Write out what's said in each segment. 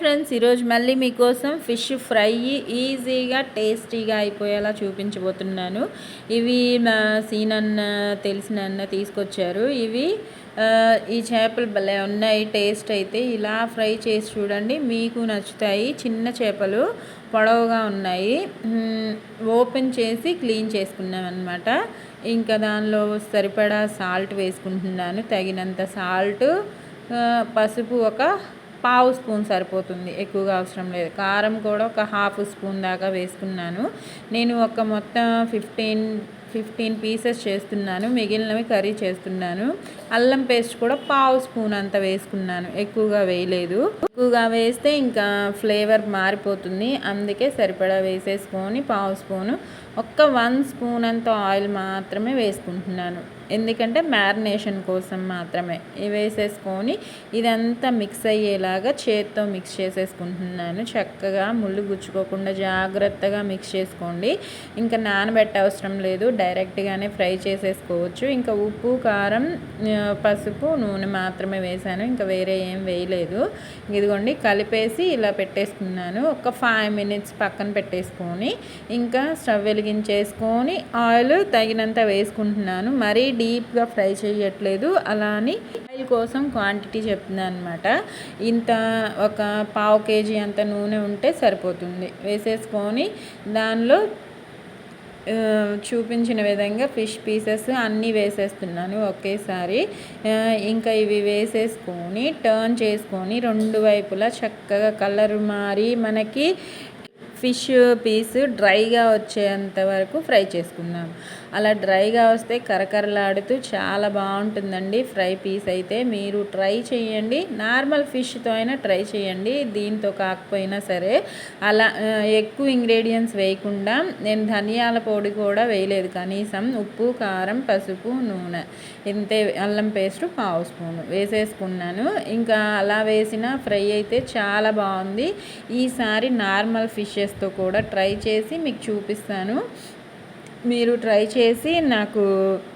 Friends ఈరోజు మళ్ళీ మీకోసం ఫిష్ ఫ్రై ఈజీగా టేస్టీగా అయిపోయేలా చూపించబోతున్నాను. ఇవి మా సీనన్న తెలిసిన అన్న తీసుకొచ్చారు. ఇవి ఈ చేపలు భలే ఉన్నాయి టేస్ట్ అయితే. ఇలా ఫ్రై చేసి చూడండి మీకు నచ్చుతాయి. చిన్న చేపలు పొడవుగా ఉన్నాయి. ఓపెన్ చేసి క్లీన్ చేసుకున్నాం అనమాట ఇంకా దానిలో సరిపడా సాల్ట్ వేసుకుంటున్నాను. తగినంత సాల్ట్ పసుపు ఒక పావు స్పూన్ సరిపోతుంది ఎక్కువగా అవసరం లేదు. కారం కూడా ఒక హాఫ్ స్పూన్ దాకా వేసుకున్నాను. నేను ఒక మొత్తం ఫిఫ్టీన్ ఫిఫ్టీన్ పీసెస్ చేస్తున్నాను. మిగిలినవి కర్రీ చేస్తున్నాను. అల్లం పేస్ట్ కూడా పావు స్పూన్ అంత వేసుకున్నాను. ఎక్కువగా వేయలేదు. ఎక్కువగా వేస్తే ఇంకా ఫ్లేవర్ మారిపోతుంది. అందుకే సరిపడా వేసేసుకొని పావు స్పూను ఒక్క వన్ స్పూన్ అంత ఆయిల్ మాత్రమే వేసుకుంటున్నాను. ఎందుకంటే మ్యారినేషన్ కోసం మాత్రమే. వేసేసుకొని ఇదంతా మిక్స్ అయ్యేలాగా చేత్తో మిక్స్ చేసేసుకుంటున్నాను. చక్కగా ముళ్ళు గుచ్చుకోకుండా జాగ్రత్తగా మిక్స్ చేసుకోండి. ఇంకా నానబెట్ట అవసరం లేదు. డైరెక్ట్గానే ఫ్రై చేసేసుకోవచ్చు. ఇంకా ఉప్పు కారం పసుపు నూనె మాత్రమే వేసాను ఇంకా వేరే ఏం వేయలేదు. ఇదిగోండి కలిపేసి ఇలా పెట్టేసుకున్నాను. ఒక ఫైవ్ మినిట్స్ పక్కన పెట్టేసుకొని ఇంకా స్టవ్ వెలిగించేసుకొని ఆయిల్ తగినంత వేసుకుంటున్నాను. మరీ డీప్గా ఫ్రై చేయట్లేదు. అలా అని ఆయిల్ కోసం క్వాంటిటీ చెప్తున్నాను అనమాట ఇంత ఒక పావు కేజీ అంత నూనె ఉంటే సరిపోతుంది. వేసేసుకొని దానిలో చూపించిన విధంగా ఫిష్ పీసెస్ అన్నీ వేసేస్తున్నాను ఒకేసారి. ఇంకా ఇవి వేసేసుకొని టర్న్ చేసుకొని రెండు వైపులా చక్కగా కలర్ మారి మనకి ఫిష్ పీస్ డ్రైగా వచ్చేంత వరకు ఫ్రై చేసుకుందాం. అలా డ్రైగా వస్తే కరకరలాడుతూ చాలా బాగుంటుందండి. ఫ్రై పీస్ అయితే మీరు ట్రై చేయండి. నార్మల్ ఫిష్తో అయినా ట్రై చేయండి. దీంతో కాకపోయినా సరే అలా ఎక్కువ ఇంగ్రీడియంట్స్ వేయకుండా నేను ధనియాల పొడి కూడా వేయలేదు. కనీసం ఉప్పు కారం పసుపు నూనె ఇంతే అల్లం పేస్ట్ పావు స్పూన్ వేసేసుకున్నాను. ఇంకా అలా వేసిన ఫ్రై అయితే చాలా బాగుంది. ఈసారి నార్మల్ ఫిషెస్తో కూడా ట్రై చేసి మీకు చూపిస్తాను. మీరు ట్రై చేసి నాకు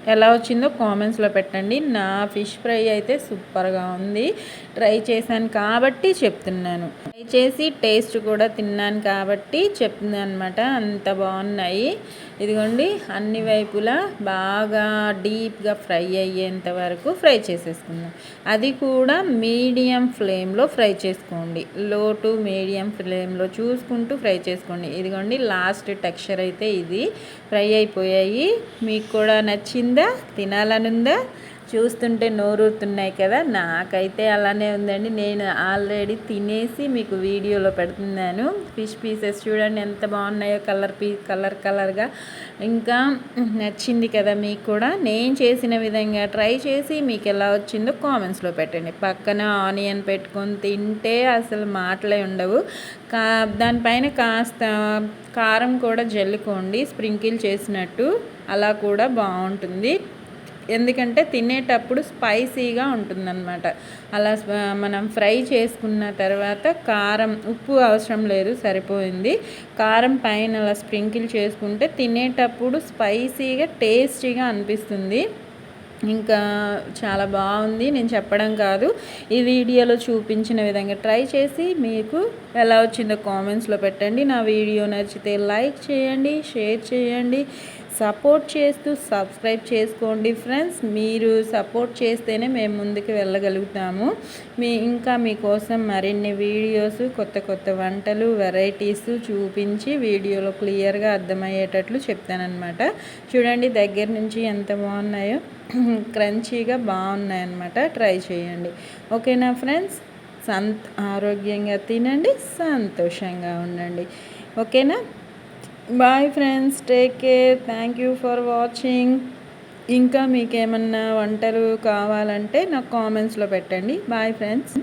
ఎలా వచ్చిందో కామెంట్స్లో పెట్టండి. నా ఫిష్ ఫ్రై అయితే సూపర్గా ఉంది. ట్రై చేశాను కాబట్టి చెప్తున్నాను. ట్రై చేసి టేస్ట్ కూడా తిన్నాను కాబట్టి చెప్తున్నాను అనమాట అంత బాగున్నాయి. ఇదిగోండి అన్ని వైపులా బాగా డీప్గా ఫ్రై అయ్యేంత వరకు ఫ్రై చేసేసుకుందాం. అది కూడా మీడియం ఫ్లేమ్లో ఫ్రై చేసుకోండి. లో టు మీడియం ఫ్లేమ్లో చూసుకుంటూ ఫ్రై చేసుకోండి. ఇదిగోండి లాస్ట్ టెక్స్చర్ అయితే ఇది. ఫ్రై అయిపోయాయి. మీకు కూడా నచ్చిందా? తినాలనుందా? చూస్తుంటే నోరూరుతున్నాయి కదా నాకైతే అలానే ఉందండి. నేను ఆల్రెడీ తినేసి మీకు వీడియోలో పెడుతున్నాను. ఫిష్ పీసెస్ చూడండి ఎంత బాగున్నాయో కలర్ పీ కలర్ కలర్గా. ఇంకా నచ్చింది కదా మీకు కూడా. నేను చేసిన విధంగా ట్రై చేసి మీకు ఎలా వచ్చిందో కామెంట్స్లో పెట్టండి. పక్కన ఆనియన్ పెట్టుకొని తింటే అసలు మాటలే ఉండవు. కా దానిపైన కాస్త కారం కూడా జల్లుకోండి. స్ప్రింకిల్ చేసినట్టు. అలా కూడా బాగుంటుంది. ఎందుకంటే తినేటప్పుడు స్పైసీగా ఉంటుందన్నమాట. అలా మనం ఫ్రై చేసుకున్న తర్వాత కారం ఉప్పు అవసరం లేదు సరిపోయింది. కారం పైన అలా స్ప్రింకిల్ చేసుకుంటే తినేటప్పుడు స్పైసీగా టేస్టీగా అనిపిస్తుంది. ఇంకా చాలా బాగుంది నేను చెప్పడం కాదు. ఈ వీడియోలో చూపించిన విధంగా ట్రై చేసి మీకు ఎలా వచ్చిందో కామెంట్స్లో పెట్టండి. నా వీడియో నచ్చితే లైక్ చేయండి షేర్ చేయండి. సపోర్ట్ చేస్తూ సబ్స్క్రైబ్ చేసుకోండి ఫ్రెండ్స్. మీరు సపోర్ట్ చేస్తేనే మేము ముందుకు వెళ్ళగలుగుతాము. మీ ఇంకా మీకోసం మరిన్ని వీడియోస్ కొత్త కొత్త వంటలు వెరైటీస్ చూపించి వీడియోలో క్లియర్గా అర్థమయ్యేటట్లు చెప్తానమాట చూడండి దగ్గర నుంచి ఎంత బాగున్నాయో. క్రంచీగా బాగున్నాయన్నమాట. ట్రై చేయండి. ఓకేనా ఫ్రెండ్స్? సంత్ ఆరోగ్యంగా తినండి సంతోషంగా ఉండండి. ఓకేనా? Bye friends take care thank you for watching ఇంకా మీకు ఏమన్నా వంటలు కావాలంటే నాకు కామెంట్స్లో పెట్టండి. Bye friends